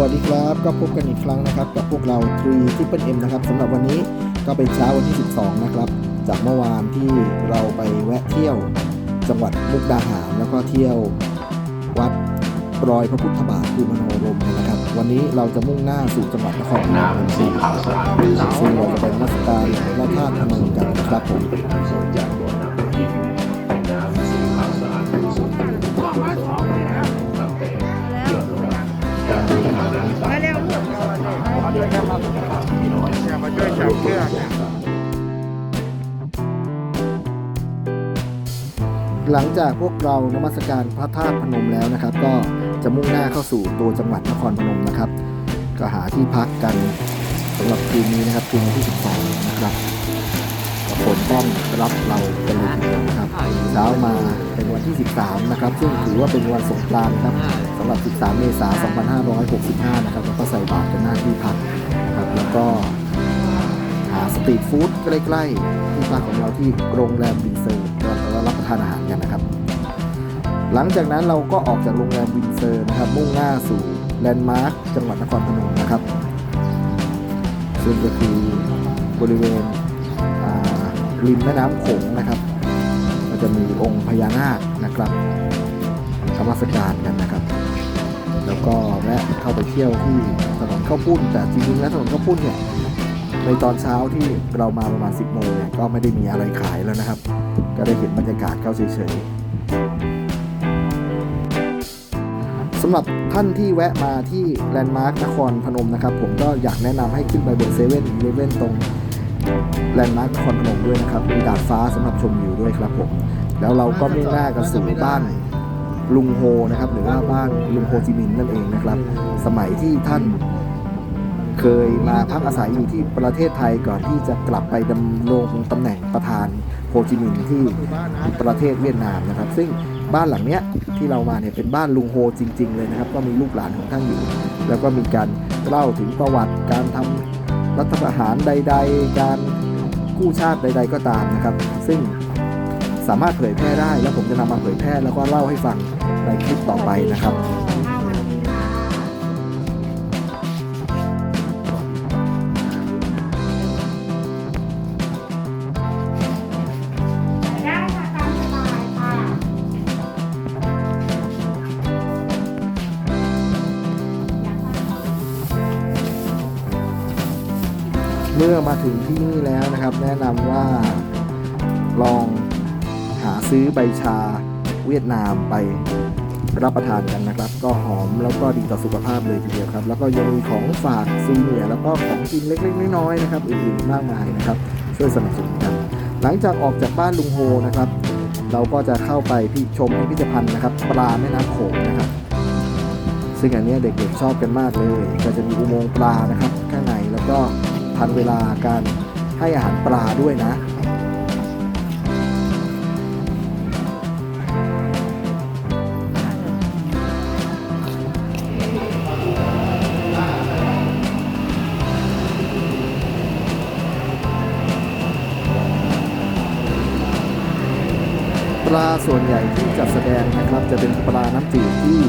วัสดีครับ ก็พบกันอีกครั้งนะครับ กับพวกเรา3 t r i p l e M นะครับสำหรับวันนี้ก็เป็นเช้าวันที่ 12 นะครับ จากเมื่อวานที่เราไปแวะเที่ยวจังหวัดมุกดาหารแล้วก็เที่ยววัดรอยพระพุทธบาทคือมโนรมกันนะครับ วันนี้เราจะมุ่งหน้าสู่จังหวัดนครพนมกันซึ่งเราจะไปนมัสการพระธาตุพนมกันนะครับผม อย่ามาช่วยจับเชือกหลังจากพวกเรานมัสการพระธาตุพนมแล้วนะครับ ก็จะมุ่งหน้าเข้าสู่ตัวจังหวัดนครพนมนะครับ ก็หาที่พักกันสำหรับคืนนี้นะครับคืนวันที่ 12 นะครับ ฝนต้องรับเรากันเลยทีเดียวนะครับเช้ามาเป็นวันที่ 13 นะครับ ซึ่งถือว่าเป็นวันสงกรานต์ครับสำหรับ 13 เมษายน 2565 นะครับแล้วก็ใส่บาตรกันหน้าที่พักนะครับ แล้วก็หาสตรีทฟู้ดใกล้ๆที่พักของเราที่โรงแรมวินเซอร์เรารับประทานอาหารกันนะครับ หลังจากนั้นเราก็ออกจากโรงแรมวินเซอร์นะครับ มุ่งหน้าสู่แลนด์มาร์คจังหวัดนครพนมนะครับซึ่งก็คือบริเวณ ริมแม่น้ำโขงนะครับ ก็จะมีองค์พญานาคนะครับธรรมสการกันนะครับ แล้วก็แวะเข้าไปเที่ยวที่ถนนข้าวปุ้น แต่จริงๆแล้วถนนข้าวปุ้นเนี่ยในตอนเช้าที่เรามาประมาณ 10โมงเนี่ยก็ไม่ได้มีอะไรขายแล้วนะครับ ก็ได้เห็นบรรยากาศเข้าเฉยๆสำหรับท่านที่แวะมาที่แลนด์มาร์คนครพนมนะครับ ผมก็อยากแนะนำให้ขึ้นไปบนเซเว่นอีเลเว่นตรง แลนด์มาร์คนครพนมด้วยนะครับ มีดาดฟ้าสำหรับชมวิวด้วยครับผม แล้วเราก็มุ่งหน้ากันสู่บ้านลุงโฮนะครับ หรือว่าบ้านลุงโฮจิมินห์นั่นเองนะครับ สมัยที่ท่านเคยมาพักอาศัยอยู่ที่ประเทศไทยก่อนที่จะกลับไปดำรงตำแหน่งประธานโฮจิมินห์ที่ประเทศเวียดนามนะครับ ซึ่งบ้านหลังเนี้ยที่เรามาเนี่ยเป็นบ้านลุงโฮจริง ๆ เลยนะครับ ก็มีลูกหลานของท่านอยู่ แล้วก็มีการเล่าถึงประวัติการทำ รัฐประหารใด ๆ การกู้ชาติใด ๆ ก็ตามนะครับ ซึ่งสามารถเผยแพร่ได้แล้วผมจะนำมาเผยแพร่แล้วก็เล่าให้ฟังในคลิปต่อไปนะครับ มื่อมาถึงที่นี่แล้วนะครับ แนะนำว่าลองหาซื้อใบชาเวียดนามไปรับประทานกันนะครับ ก็หอมแล้วก็ดีต่อสุขภาพเลยทีเดียวครับ แล้วก็ยังมีของฝากซูเนียแล้วก็ของกินเล็กๆน้อยๆนะครับอื่นๆมากมายนะครับ ช่วยสนับสนุนกันหลังจากออกจากบ้านลุงโฮนะครับ เราก็จะเข้าไปพิชมพิพิธภัณฑ์นะครับ ปลาแม่น้ำโขงนะครับ ซึ่งอันนี้เด็กๆชอบกันมากเลย ก็จะมีอุโมงค์ปลานะครับ ข้างในแล้วก็ ทันเวลาการให้อาหารปลาด้วยนะ ปลาส่วนใหญ่ที่จัดแสดงนะครับจะเป็นปลาน้ำจืดที่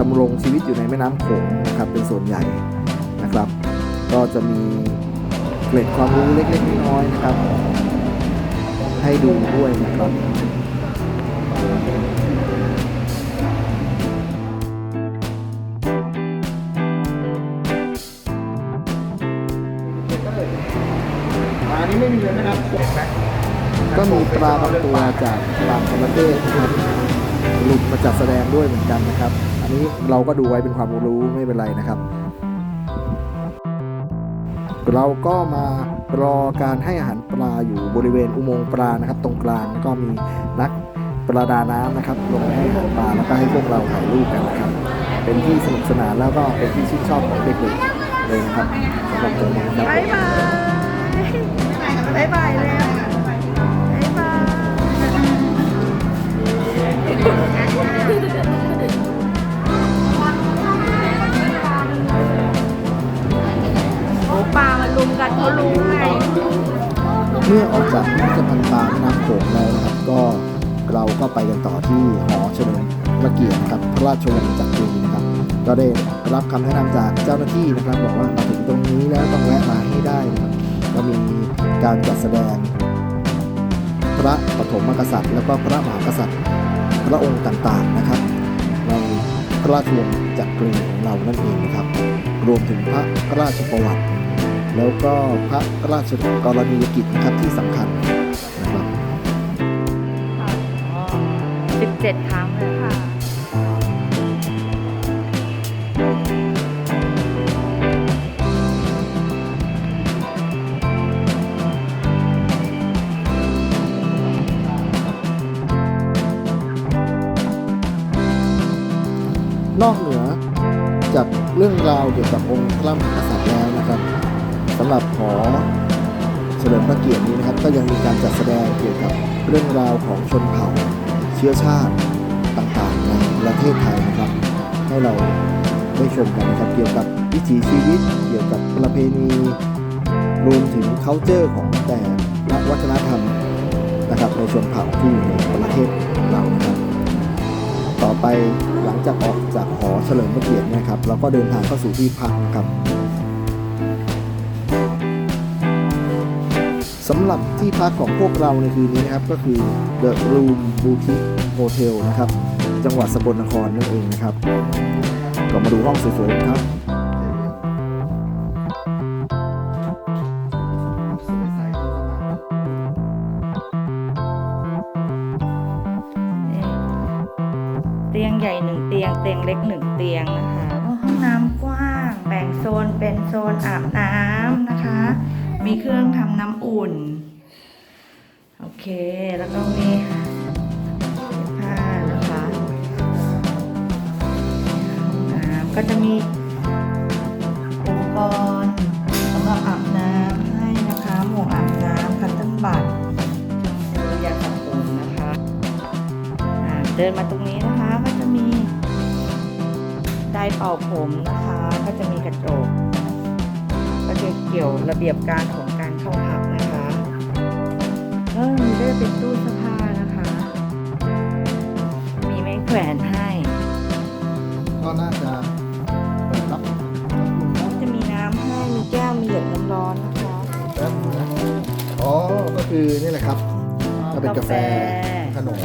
ดำรงชีวิตอยู่ในแม่น้ำโขงนะครับเป็นส่วนใหญ่นะครับ ก็จะมี เกร็ดความรู้เล็กๆน้อยๆนะครับ ให้ดูด้วยนะครับอันนี้ไม่มีเลยนะครับก็มีปลาบางตัวจากต่างประเทศนะครับหลุดมาจัดแสดงด้วยเหมือนกันนะครับ อันนี้เราก็ดูไว้เป็นความรู้ไม่เป็นไรนะครับ เราก็มารอการให้อาหารปลาอยู่บริเวณอุโมงค์ปลานะครับ ตรงกลางก็มีนักประดาน้ำนะครับ ลงให้อาหารปลาแล้วก็ให้พวกเราถ่ายรูปกันนะครับ เป็นที่สนุกสนานแล้วก็เป็นที่ชื่นชอบของเด็กๆเลยนะครับสำหรับตรงนี้ครับบ๊ายบายบ๊ายบายแล้วบ๊ายบาย เขารู้ไงเมื่อออกจากพิพิธภัณฑ์ปาแม่น้ำโขงแล้วนะครับก็เราก็ไปกันต่อที่หอเฉลิมพระเกียรตินะครับพระราชวังจักรีนะครับก็ได้รับคำแนะนำจากเจ้าหน้าที่นะครับบอกว่ามาถึงตรงนี้แล้วต้องแวะมาให้ได้นะครับก็มีการจัดแสดง พระปฐมกษัตริย์ แล้วก็พระมหากษัตริย์ พระองค์ต่างๆนะครับ ในพระราชวงศ์จักรีของเรานั่นเองนะครับ รวมถึงพระราชประวัติ แล้วก็พระราชกรณียกิจนะครับที่สำคัญนะครับสิบเจ็ดครั้งเลยค่ะ นอกเหนือจากเรื่องราวเกี่ยวกับองค์พระมหากษัตริย์แล้วนะครับ สำหรับหอเฉลิมพระเกียรตินี้นะครับ ก็ยังมีการจัดแสดงเกี่ยวกับเรื่องราวของชนเผ่า เชื้อชาติต่างๆ ในประเทศไทยนะครับ ให้เราได้ชมกันนะครับเกี่ยวกับวิถีชีวิต เกี่ยวกับประเพณี รวมถึง c u เจอร์ของแต่ละวัฒนธรรมนะครับในชนเผ่าที่อยู่ในประเทศเรานะครับ ต่อไปหลังจากออกจากหอเฉลิมพระเกียรตินะครับ เราก็เดินทางเข้าสู่ที่พักครับ สำหรับที่พักของพวกเราในคืนนี้นะครับ ก็คือ The Room Boutique Hotel นะครับ จังหวัดสกลนครนั่นเองนะครับ ก็มาดูห้องสวยๆครับเตียงใหญ่หนึ่งเตียงเตียงเล็กหนึ่งเตียงนะคะห้องน้ำกว้างแบ่งโซนเป็นโซนอาบน้ำนะคะ มีเครื่องทำน้ำอุ่น โอเค แล้วก็มีผ้านะคะองน้ำก็จะมีอุปกรณ์สำหรับอาบน้ำให้นะคะหมวกอาบน้ำคัตเติ้ลบัตยาสระผมนะคะอ่าเดินมาตรงนี้นะคะก็จะมีไดร์เป่าผมนะคะ ก็จะเกี่ยวระเบียบการของการเข้าพักนะคะแล้วมีก็จะเป็นตู้เสื้อผ้านะคะ มีไม้แขวนให้ก็น่าจะเปิดรับจะมีน้ำให้มีแก้วมีเหยือกน้ำร้อนนะคะแป๊บนึงนะอ๋อก็คือนี่แหละครับ ก็เป็นกาแฟขนม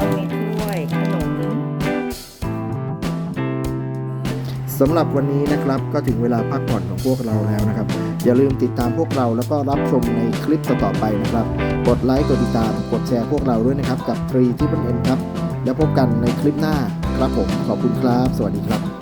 สำหรับวันนี้นะครับก็ถึงเวลาพักผ่อนของพวกเราแล้วนะครับ อย่าลืมติดตามพวกเราแล้วก็รับชมในคลิปต่อๆไปนะครับ กดไลค์กดติดตามกดแชร์พวกเราด้วยนะครับ กับ3 t r i p l e M ครับ แล้วพบกันในคลิปหน้าครับผมขอบคุณครับ สวัสดีครับ